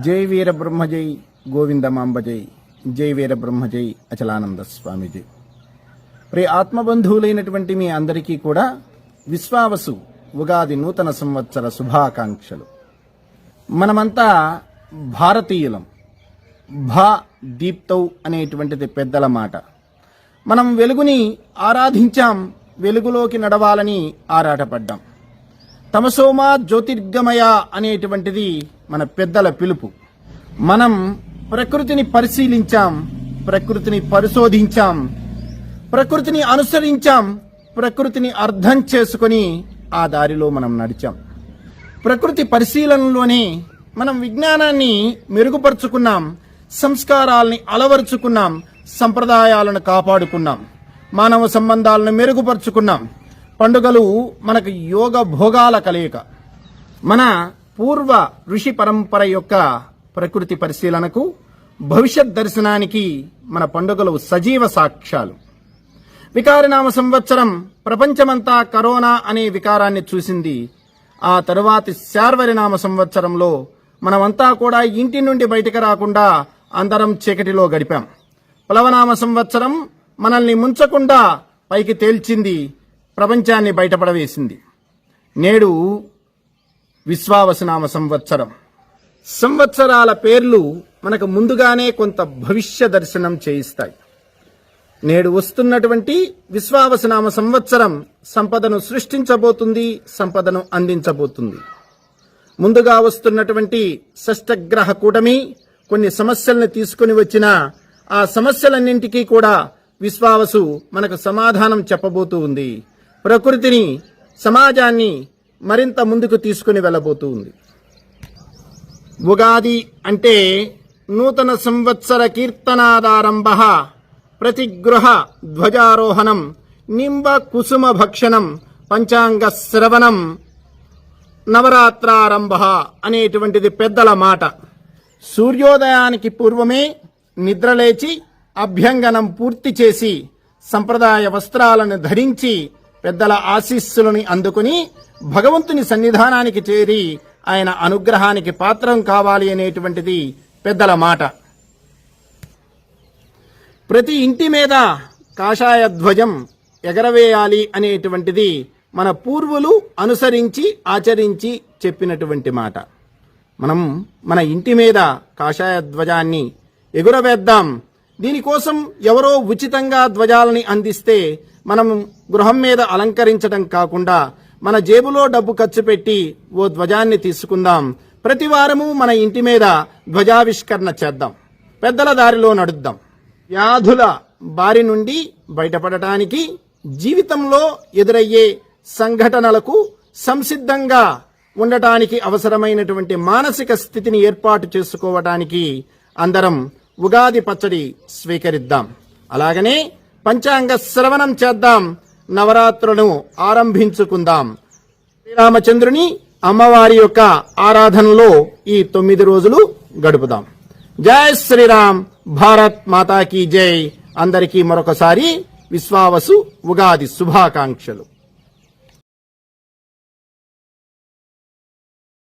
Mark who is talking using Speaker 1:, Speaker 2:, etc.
Speaker 1: జై వీర బ్రహ్మజై గోవిందమాంబజై జై వీర బ్రహ్మజై అచలానంద స్వామిజీ. ప్రి ఆత్మబంధువులైనటువంటి మీ అందరికీ కూడా విశ్వావసు ఉగాది నూతన సంవత్సర శుభాకాంక్షలు. మనమంతా భారతీయులం. భా దీప్తౌ అనేటువంటిది పెద్దల మాట. మనం వెలుగుని ఆరాధించాం వెలుగులోకి నడవాలని ఆరాటపడ్డాం. తమసోమా జ్యోతిర్గమయ అనేటువంటిది మన పెద్దల పిలుపు. మనం ప్రకృతిని పరిశీలించాం ప్రకృతిని పరిశోధించాం ప్రకృతిని అనుసరించాం ప్రకృతిని అర్థం చేసుకొని ఆ దారిలో మనం నడిచాం. ప్రకృతి పరిశీలనలోనే మనం విజ్ఞానాన్ని మెరుగుపరుచుకున్నాం సంస్కారాల్ని అలవరుచుకున్నాం సంప్రదాయాలను కాపాడుకున్నాం మానవ సంబంధాలను మెరుగుపరుచుకున్నాం. పండుగలు మనకు యోగ భోగాల కలయిక. మన పూర్వ ఋషి పరంపర యొక్క ప్రకృతి పరిశీలనకు భవిష్యత్ దర్శనానికి మన పండుగలు సజీవ సాక్ష్యాలు. వికారనామ సంవత్సరం ప్రపంచమంతా కరోనా అనే వికారాన్ని చూసింది. ఆ తరువాతి శార్వరినామ సంవత్సరంలో మనమంతా కూడా ఇంటి నుండి బయటకు రాకుండా అందరం చీకటిలో గడిపాం. ప్లవనామ సంవత్సరం మనల్ని ముంచకుండా పైకి తేల్చింది ప్రపంచాన్ని బయటపడవేసింది. నేడు విశ్వావసనామ సంవత్సరం. సంవత్సరాల పేర్లు మనకు ముందుగానే కొంత భవిష్య దర్శనం చేయిస్తాయి. నేడు వస్తున్నటువంటి విశ్వావసనామ సంవత్సరం సంపదను సృష్టించబోతుంది సంపదను అందించబోతుంది. ముందుగా వస్తున్నటువంటి షష్టగ్రహ కూటమి కొన్ని సమస్యలను తీసుకుని వచ్చిన ఆ సమస్యలన్నింటికీ కూడా విశ్వావసు మనకు సమాధానం చెప్పబోతూ ఉంది. ప్రకృతిని సమాజాన్ని మరింత ముందుకు తీసుకుని వెళ్ళబోతూ ఉంది. ఉగాది అంటే నూతన సంవత్సర కీర్తనాదారంభ ప్రతిగృహ ధ్వజారోహణం నింబ కుసుమ భక్షణం పంచాంగ శ్రవణం నవరాత్రారంభ అనేటువంటిది పెద్దల మాట. సూర్యోదయానికి పూర్వమే నిద్రలేచి అభ్యంగనం పూర్తి చేసి సంప్రదాయ వస్త్రాలను ధరించి పెద్దల ఆశీస్సులని అందుకుని భగవంతుని సన్నిధానానికి చేరి ఆయన అనుగ్రహానికి పాత్రం కావాలి అనేటువంటిది పెద్దల మాట. ప్రతి ఇంటి మీద కాషాయ ధ్వజం ఎగరవేయాలి అనేటువంటిది మన పూర్వులు అనుసరించి ఆచరించి చెప్పినటువంటి మాట. మనం మన ఇంటి మీద కాషాయ ధ్వజాన్ని ఎగురవేద్దాం. దీనికోసం ఎవరో ఉచితంగా ధ్వజాలని అందిస్తే మనం గృహం మీద అలంకరించడం కాకుండా మన జేబులో డబ్బు ఖర్చు పెట్టి ఓ ధ్వజాన్ని తీసుకుందాం. ప్రతి వారము మన ఇంటి మీద ధ్వజావిష్కరణ చేద్దాం. పెద్దల దారిలో నడుద్దాం. వ్యాధుల బారి నుండి బయటపడటానికి జీవితంలో ఎదురయ్యే సంఘటనలకు సంసిద్ధంగా ఉండటానికి అవసరమైనటువంటి మానసిక స్థితిని ఏర్పాటు చేసుకోవటానికి అందరం ఉగాది పచ్చడి స్వీకరిద్దాం. అలాగనే పంచాంగ శ్రవణం చేద్దాం. నవరాత్రులను ఆరంభించుకుందాం. శ్రీరామచంద్రుని అమ్మవారి యొక్క ఆరాధనలో ఈ తొమ్మిది రోజులు గడుపుదాం. జై శ్రీరామ్. భారత్ మాతాకి జై. అందరికీ మరొకసారి విశ్వావసు ఉగాది శుభాకాంక్షలు.